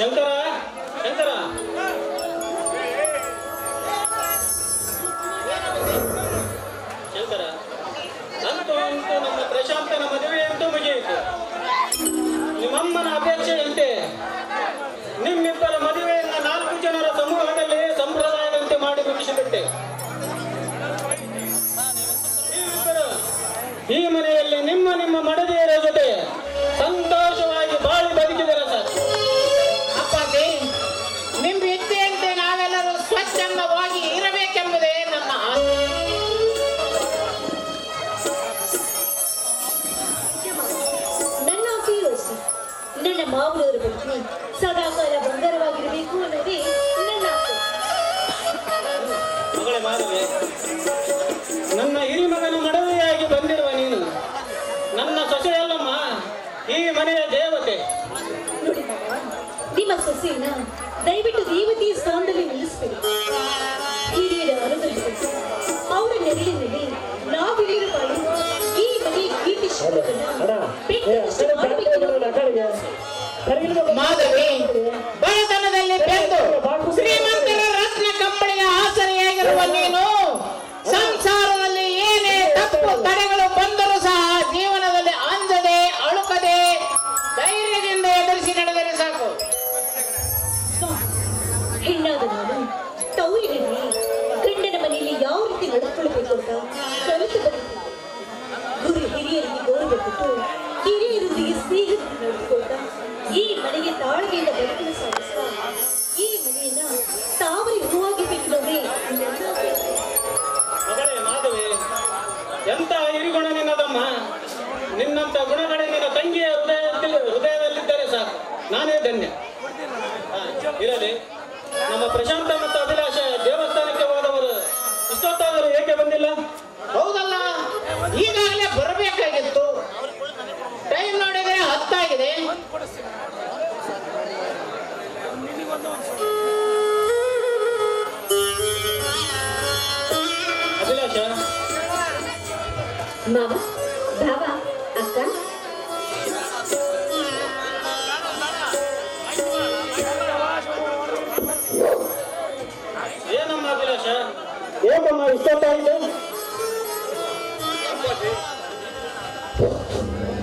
ಶಂಕರ ಶಂಕರ ನಿಮ್ಮ ಸೊಸೆಯನ್ನ ದಯವಿಟ್ಟು ರೇವತಿ ಸ್ಥಾನದಲ್ಲಿ ನಿಲ್ಲಿಸಬೇಡಿ. ಹಿರಿಯರ ಅನುಭವಿಸಿ ಅವರ ನೆರಳಿನಲ್ಲಿ ನಾವಿಲ್ಲಿರುವ ಈ ಮನೆ ಕೀರ್ತಿ ಶೋಭೆಗಳನ್ನ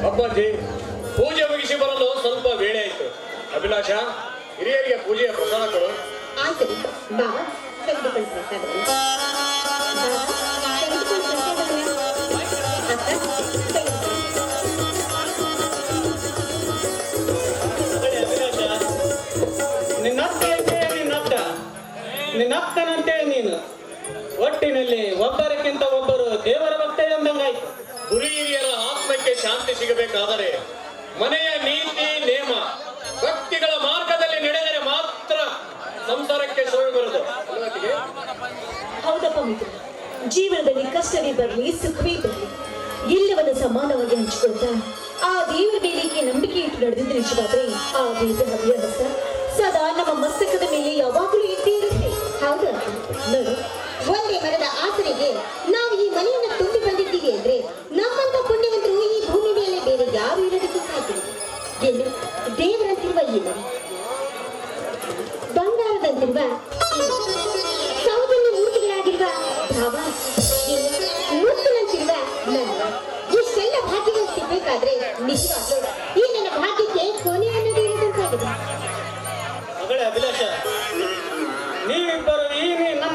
ಅಪ್ಪಾಜಿ ಪೂಜೆ ಮುಗಿಸಿ ಬರಲು ಸ್ವಲ್ಪ ವೇಳೆ ಆಯ್ತು. ಅಭಿಲಾಷ ಹಿರಿಯರಿಗೆ ಪೂಜೆಯ ಪ್ರಸಾದ ಕೊಡು. ಆಯ್ತು ತೆಗೆದುಕೊಂಡು ನೀನು. ಒಟ್ಟಿನಲ್ಲಿ ಒಬ್ಬರಿಗಿಂತ ಒಬ್ಬರು ದೇವರ ಭಕ್ತ ಎಂದಂಗಾಯ್ತು. ಗುರು ಹಿರಿಯರ ಆತ್ಮಕ್ಕೆ ಶಾಂತಿ ಸಿಗಬೇಕಾದರೆ ಮನೆಯ ನೀತಿ ನೇಮ ಭಕ್ತಿಗಳ ಮಾರ್ಗದಲ್ಲಿ ನಡೆದರೆ ಮಾತ್ರ ಸಂಸಾರಕ್ಕೆ ಬರುವುದು. ಅಲ್ವತ್ತಿಗೆ? ಹೌದಪ್ಪ ಮಿತ್ರ ಜೀವನದಲ್ಲಿ ಕಷ್ಟವೇ ಬರಲಿ ಸುಖವೇ ಬರಲಿ ಎಲ್ಲವನ್ನ ಸಮಾನವಾಗಿ ಹಂಚಿಕೊಳ್ತಾ ಆ ದೇವರ ನಂಬಿಕೆ ಇಟ್ಟು ನಡೆದಿದ್ದು ನಿಜವಾದ್ರೆ ಆ ದೇವರ ಹವ್ಯಾಸ ಸದಾ ನಮ್ಮ ಮಸ್ತಕದ ಮೇಲೆ ಯಾವಾಗಲೂ ಇದ್ದೇ ಇರುತ್ತೆ. ಹೌದಾ ನೋಡು ಒಂದೇ ಮರದ ಆಸರೆಗೆ ನಾವು ಈ ಮನೆಯನ್ನ ತುಂಬಿ ಬಂದಿದ್ದೀವಿ ಅಂದ್ರೆ ನಮ್ಮಂತ ಪುಣ್ಯವಂತರು ಈ ಭೂಮಿ ಮೇಲೆ ಬೇರೆ ಯಾರು ಇರೋದಕ್ಕೂ ಸಾಧ್ಯ ಏನು? ದೇವರಂತಿರುವ ಈ ಮನೆ. ಬಂಗಾರದಂತಿರುವ. ಸೌಜನ್ಯ ಮೂರ್ತಿಗಳಾಗಿರುವ ಭಾವ ಮುತ್ತುನಂತಿರುವ ನನ್ನ ಇಷ್ಟೆಲ್ಲ ಭಾಗ್ಯಗಳು ಸಿಗ್ಬೇಕಾದ್ರೆ ನಿಜವಾಗ್ಲೂ ಈ ನನ್ನ ಭಾಗ್ಯಕ್ಕೆ ಕೊನೆ ಅನ್ನೋದು ಇರದಂತಾಗಿದೆ. ಮಗಳೇ ಅಭಿಲಾಷ, ನೀವಿಬ್ಬರು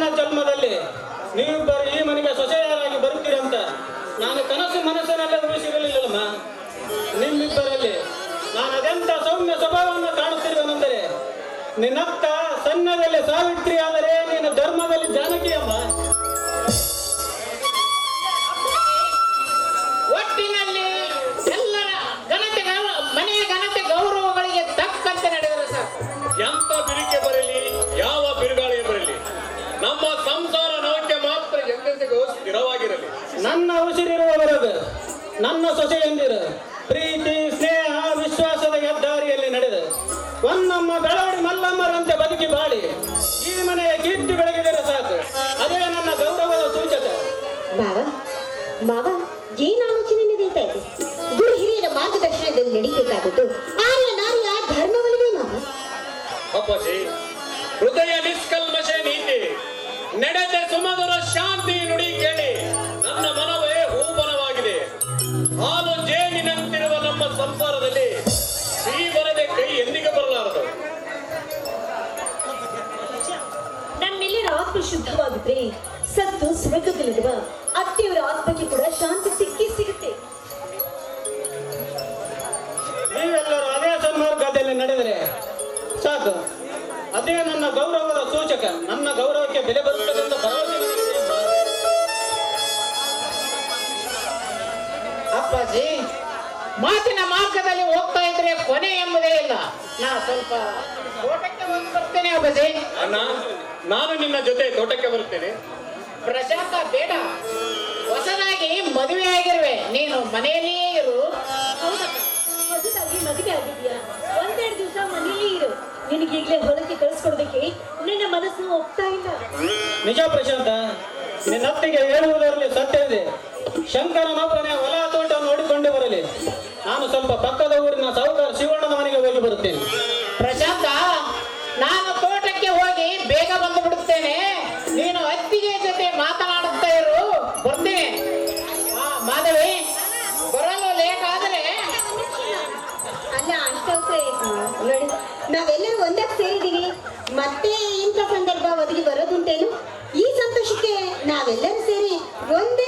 ಮುಂದಿನ ಜನ್ಮದಲ್ಲಿ ನೀವಿಬ್ಬರು ಈ ಮನೆಗೆ ಸೊಸೆಯರಾಗಿ ಬರುತ್ತೀರಂತ. ನಾನು ಕನಸು ಮನಸ್ಸಿನಲ್ಲಿ ಊಹಿಸಿರಲಿಲ್ಲಮ್ಮ ನಿಮ್ಮಿಬ್ಬರಲ್ಲಿ ನಾನು ಅದೆಂತ ಸೌಮ್ಯ ಸ್ವಭಾವವನ್ನು ಕಾಣುತ್ತಿರುವನೆಂದರೆ, ನಿನ್ನತ್ತ ಸನ್ನದಲ್ಲಿ ಸಾವಿತ್ರಿ ಆದರೆ ನಿನ್ನ ಧರ್ಮದಲ್ಲಿ ಜಾನಕಿಯಮ್ಮ. ಸಂಸಾರ ನೌಕೆ ಮಾತ್ರ ಎಂದೆಂದಿಗೂ ಸ್ಥಿರವಾಗಿರಲಿ ನನ್ನ ಉಸಿರಿರುವವರೆಗೂ ನನ್ನ ಸೊಸೆಯಂದಿರು ಪ್ರೀತಿ ಸ್ನೇಹ ವಿಶ್ವಾಸದ ಹೆದ್ದಾರಿಯಲ್ಲಿ ನಡೆದು ಒನ್ನಮ್ಮ ಬೆಳವಡಿ ಮಲ್ಲಮ್ಮರಂತೆ ಬದುಕಿ ಬಾಳಿ ಈ ಮನೆಯ ಕೀರ್ತಿ ಬೆಳಗಿದರೆ ಸಾಕು. ಅದೇ ನನ್ನ ಗೌರವದ ಸೂಚಕ. ಮಾವ ಮಾವ ಏನ್ ಆಲೋಚನೆ ನಡೀತಾ ಇದೆ? ಗುರು ಹಿರಿಯರ ಮಾರ್ಗದರ್ಶನದಲ್ಲಿ ನಡೆಯಬೇಕಾದದ್ದು ನಡೆದ ಸುಮಧುರ ಶಾಂತಿ ನುಡಿ ಕೇಳಿ ನನ್ನ ಮನವೇ ಹೂಬಲವಾಗಿದೆ. ಹಾಲು ಜೇನಿನಂತಿರುವ ನಮ್ಮ ಸಂಸಾರದಲ್ಲಿ ಸಿಹಿ ಬರದೆ ಕೈ ಎಂದಿಗೆ ಬರಲಾರದು? ನಮ್ಮೆಲ್ಲರ ಆತ್ಮ ಶುದ್ಧವಾಗಿದ್ರೆ ಸತ್ತು ಸ್ವರ್ಗದಲ್ಲಿರುವ ಅತ್ತೆಯವರ ಆತ್ಮಕ್ಕೆ ಕೂಡ ಶಾಂತಿ ಮಾತಿನ ಮಾರ್ಗದಲ್ಲಿ ಹೋಗ್ತಾ ಇದ್ರೆ ಕೊನೆ ಎಂಬುದೇ ಇಲ್ಲ. ನಾ ಸ್ವಲ್ಪ ತೋಟಕ್ಕೆ ಹೋಗಿ ಬರ್ತೇನೆ ಅಣ್ಣ ನಾನು ನಿನ್ನ ಜೊತೆ ತೋಟಕ್ಕೆ ಬರ್ತೇನೆ ಪ್ರಶಾಂತ ಬೇಡ. ಹೊಸದಾಗಿ ಮದುವೆ ಆಗಿರುವೆ. ನೀನು ಮನೆಯಲ್ಲಿಯೇ ಇರು. ಹೊಸದಾಗಿ ಮದುವೆ ಆಗಿದ್ಯಾ ಒಂದೆರಡು ದಿವಸ ಮನೆಯಲ್ಲಿ ಇರು. ನಿನಗೀಗ್ಲೇ ಹೊಲಕ್ಕೆ ಕಳಿಸ್ಕೊಡೋದಕ್ಕೆ ನಿನ್ನ ಮನಸ್ಸು ಒಪ್ತಾ ಇಲ್ಲ. ನಿಜ ಪ್ರಶಾಂತ ನಿನ್ನತ್ತಿಗೆ ಹೇಳುವುದರಲ್ಲಿ ಸತ್ಯ ಇದೆ. ಶಂಕರನೊಬ್ಬನೇ ಹೊಲ ಸ್ವಲ್ಪ ಪಕ್ಕದ ಊರಿನ ಸಾಹುಕಾರ ಶಿವಣ್ಣನ ಮನೆಗೆ ಹೋಗಿ ಬರುತ್ತೇನೆ. ಪ್ರಶಾಂತ ನಾನು ತೋಟಕ್ಕೆ ಹೋಗಿ ಬೇಗ ಬಂದು ಬಿಡುತ್ತೇನೆ ನೀನು ಅತ್ತಿಗೆ ಜೊತೆ ಮಾತನಾಡುತ್ತಾ ಇರು. ಬರ್ತೇನೆ ಮಾಧವಿ ಬರಲು ಲೇಟ್ ಆದರೆ. ಅಲ್ಲ ಅಷ್ಟೇ ನೋಡಿ ನಾವೆಲ್ಲರೂ ಒಂದಕ್ಕೆ ಸೇರಿದೀವಿ ಮತ್ತೆ ಇಂಥ ಸಂದರ್ಭ ಒದಗಿ ಬರೋದುಂಟೇನು? ಈ ಸಂತೋಷಕ್ಕೆ ನಾವೆಲ್ಲರೂ ಸೇರಿ ಒಂದೇ